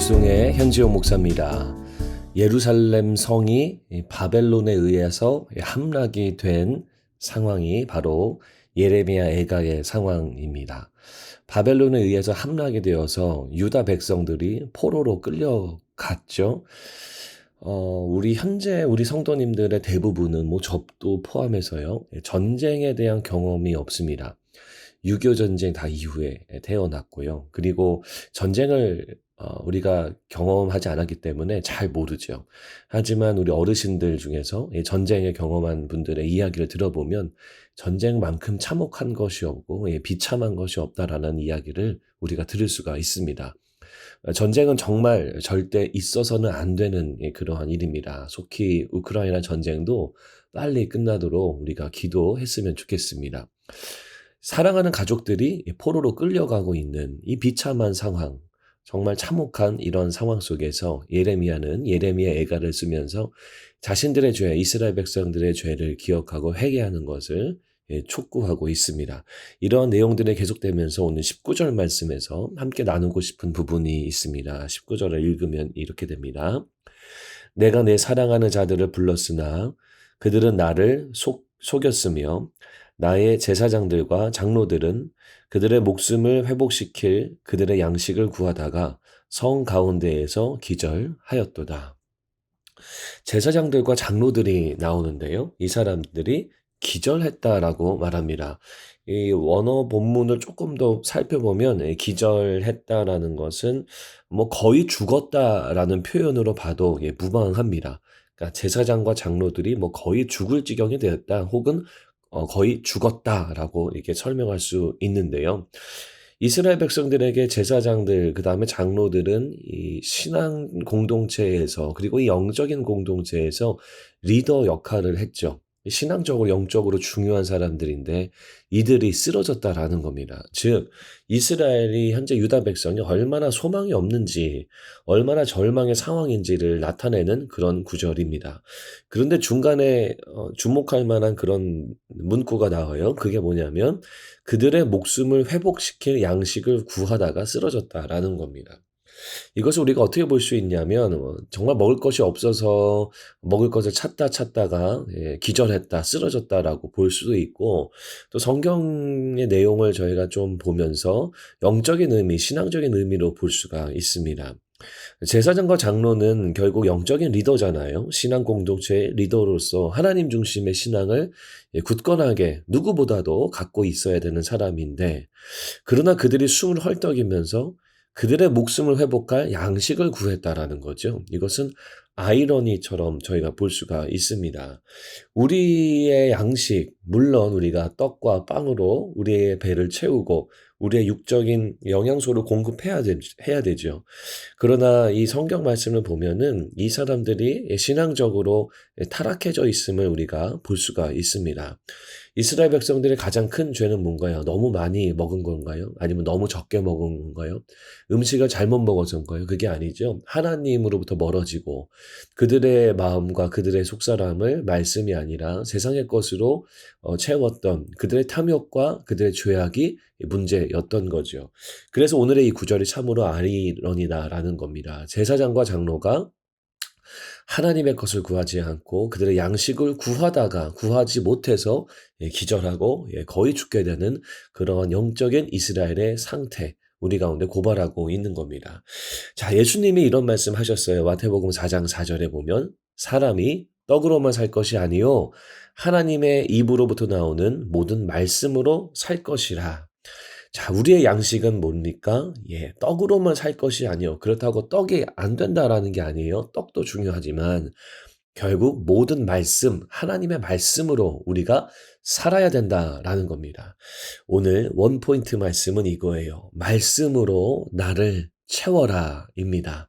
불송의 현지호 목사입니다. 예루살렘 성이 바벨론에 의해서 함락이 된 상황이 바로 예레미야 애가의 상황입니다. 바벨론에 의해서 함락이 되어서 유다 백성들이 포로로 끌려갔죠. 어, 우리 현재 우리 성도님들의 대부분은 뭐 접도 포함해서요. 전쟁에 대한 경험이 없습니다. 6.25 전쟁 다 이후에 태어났고요. 그리고 전쟁을 어, 우리가 경험하지 않았기 때문에 잘 모르죠. 하지만 우리 어르신들 중에서 전쟁에 경험한 분들의 이야기를 들어보면 전쟁만큼 참혹한 것이 없고 비참한 것이 없다라는 이야기를 우리가 들을 수가 있습니다. 전쟁은 정말 절대 있어서는 안 되는 그러한 일입니다. 속히 우크라이나 전쟁도 빨리 끝나도록 우리가 기도했으면 좋겠습니다. 사랑하는 가족들이 포로로 끌려가고 있는 이 비참한 상황, 정말 참혹한 이런 상황 속에서 예레미야는 예레미야 애가를 쓰면서 자신들의 죄, 이스라엘 백성들의 죄를 기억하고 회개하는 것을 예, 촉구하고 있습니다. 이러한 내용들이 계속되면서 오늘 19절 말씀에서 함께 나누고 싶은 부분이 있습니다. 19절을 읽으면 이렇게 됩니다. 내가 내 사랑하는 자들을 불렀으나 그들은 나를 속, 속였으며 나의 제사장들과 장로들은 그들의 목숨을 회복시킬 그들의 양식을 구하다가 성 가운데에서 기절하였도다. 제사장들과 장로들이 나오는데요. 이 사람들이 기절했다라고 말합니다. 이 원어 본문을 조금 더 살펴보면 기절했다라는 것은 뭐 거의 죽었다라는 표현으로 봐도 무방합니다. 그러니까 제사장과 장로들이 뭐 거의 죽을 지경이 되었다 혹은 어, 거의 죽었다라고 이렇게 설명할 수 있는데요. 이스라엘 백성들에게 제사장들, 그 다음에 장로들은 이 신앙 공동체에서, 그리고 이 영적인 공동체에서 리더 역할을 했죠. 신앙적으로 영적으로 중요한 사람들인데 이들이 쓰러졌다라는 겁니다. 즉 이스라엘이 현재 유다 백성이 얼마나 소망이 없는지 얼마나 절망의 상황인지를 나타내는 그런 구절입니다. 그런데 중간에 어, 주목할 만한 그런 문구가 나와요. 그게 뭐냐면 그들의 목숨을 회복시킬 양식을 구하다가 쓰러졌다라는 겁니다. 이것을 우리가 어떻게 볼 수 있냐면 어, 정말 먹을 것이 없어서 먹을 것을 찾다 찾다가 예, 기절했다 쓰러졌다라고 볼 수도 있고 또 성경의 내용을 저희가 좀 보면서 영적인 의미 신앙적인 의미로 볼 수가 있습니다. 제사장과 장로는 결국 영적인 리더잖아요. 신앙 공동체의 리더로서 하나님 중심의 신앙을 예, 굳건하게 누구보다도 갖고 있어야 되는 사람인데 그러나 그들이 숨을 헐떡이면서 그들의 목숨을 회복할 양식을 구했다라는 거죠. 이것은 아이러니처럼 저희가 볼 수가 있습니다. 우리의 양식, 물론 우리가 떡과 빵으로 우리의 배를 채우고 우리의 육적인 영양소를 공급해야 되, 해야 되죠. 그러나 이 성경 말씀을 보면은 이 사람들이 신앙적으로 타락해져 있음을 우리가 볼 수가 있습니다. 이스라엘 백성들의 가장 큰 죄는 뭔가요? 너무 많이 먹은 건가요? 아니면 너무 적게 먹은 건가요? 음식을 잘못 먹어서인가요? 그게 아니죠. 하나님으로부터 멀어지고 그들의 마음과 그들의 속사람을 말씀이 아니라 세상의 것으로 어, 채웠던 그들의 탐욕과 그들의 죄악이 문제였던 거죠. 그래서 오늘의 이 구절이 참으로 아리런이다라는 겁니다. 제사장과 장로가 하나님의 것을 구하지 않고 그들의 양식을 구하다가 구하지 못해서 예, 기절하고 예, 거의 죽게 되는 그러한 영적인 이스라엘의 상태 우리 가운데 고발하고 있는 겁니다. 자, 예수님이 이런 말씀 하셨어요. 마태복음 4장 4절에 보면 사람이 떡으로만 살 것이 아니요 하나님의 입으로부터 나오는 모든 말씀으로 살 것이라. 자, 우리의 양식은 뭡니까? 예, 떡으로만 살 것이 아니요. 그렇다고 떡이 안 된다라는 게 아니에요. 떡도 중요하지만 결국 모든 말씀, 하나님의 말씀으로 우리가 살아야 된다라는 겁니다. 오늘 원포인트 말씀은 이거예요. 말씀으로 나를 채워라 입니다.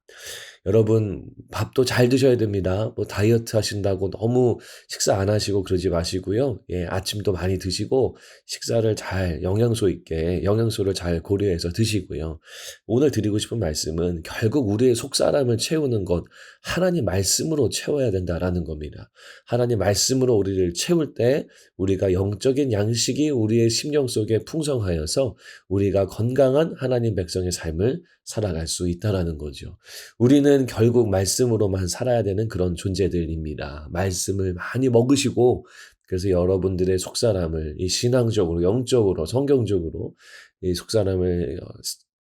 여러분 밥도 잘 드셔야 됩니다. 뭐 다이어트 하신다고 너무 식사 안 하시고 그러지 마시고요. 예, 아침도 많이 드시고 식사를 잘 영양소 있게 영양소를 잘 고려해서 드시고요. 오늘 드리고 싶은 말씀은 결국 우리의 속사람을 채우는 것 하나님 말씀으로 채워야 된다라는 겁니다. 하나님 말씀으로 우리를 채울 때 우리가 영적인 양식이 우리의 심령 속에 풍성하여서 우리가 건강한 하나님 백성의 삶을 살아갈 수 있다라는 거죠. 우리는 결국 말씀으로만 살아야 되는 그런 존재들입니다. 말씀을 많이 먹으시고 그래서 여러분들의 속사람을 이 신앙적으로 영적으로 성경적으로 이 속사람을 어,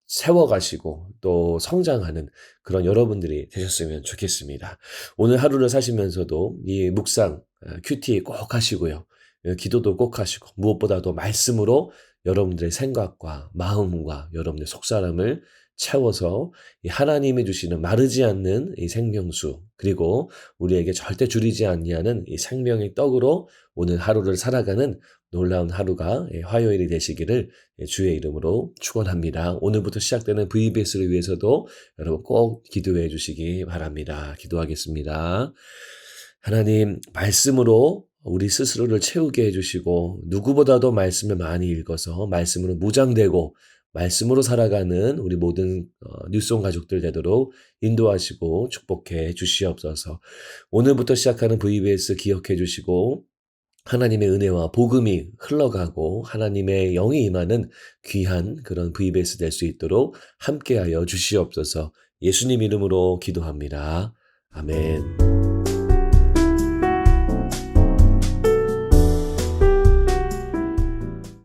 세워가시고 또 성장하는 그런 여러분들이 되셨으면 좋겠습니다. 오늘 하루를 사시면서도 이 묵상, 어, 큐티 꼭 하시고요. 어, 기도도 꼭 하시고 무엇보다도 말씀으로 여러분들의 생각과 마음과 여러분의 속사람을 채워서 이 하나님이 주시는 마르지 않는 이 생명수 그리고 우리에게 절대 줄이지 않냐는 이 생명의 떡으로 오늘 하루를 살아가는 놀라운 하루가 예, 화요일이 되시기를 예, 주의 이름으로 축원합니다. 오늘부터 시작되는 VBS를 위해서도 여러분 꼭 기도해 주시기 바랍니다. 기도하겠습니다. 하나님 말씀으로 우리 스스로를 채우게 해주시고 누구보다도 말씀을 많이 읽어서 말씀으로 무장되고 말씀으로 살아가는 우리 모든 어, 뉴스온 가족들 되도록 인도하시고 축복해 주시옵소서. 오늘부터 시작하는 VBS 기억해 주시고 하나님의 은혜와 복음이 흘러가고 하나님의 영이 임하는 귀한 그런 VBS 될 수 있도록 함께하여 주시옵소서. 예수님 이름으로 기도합니다. 아멘.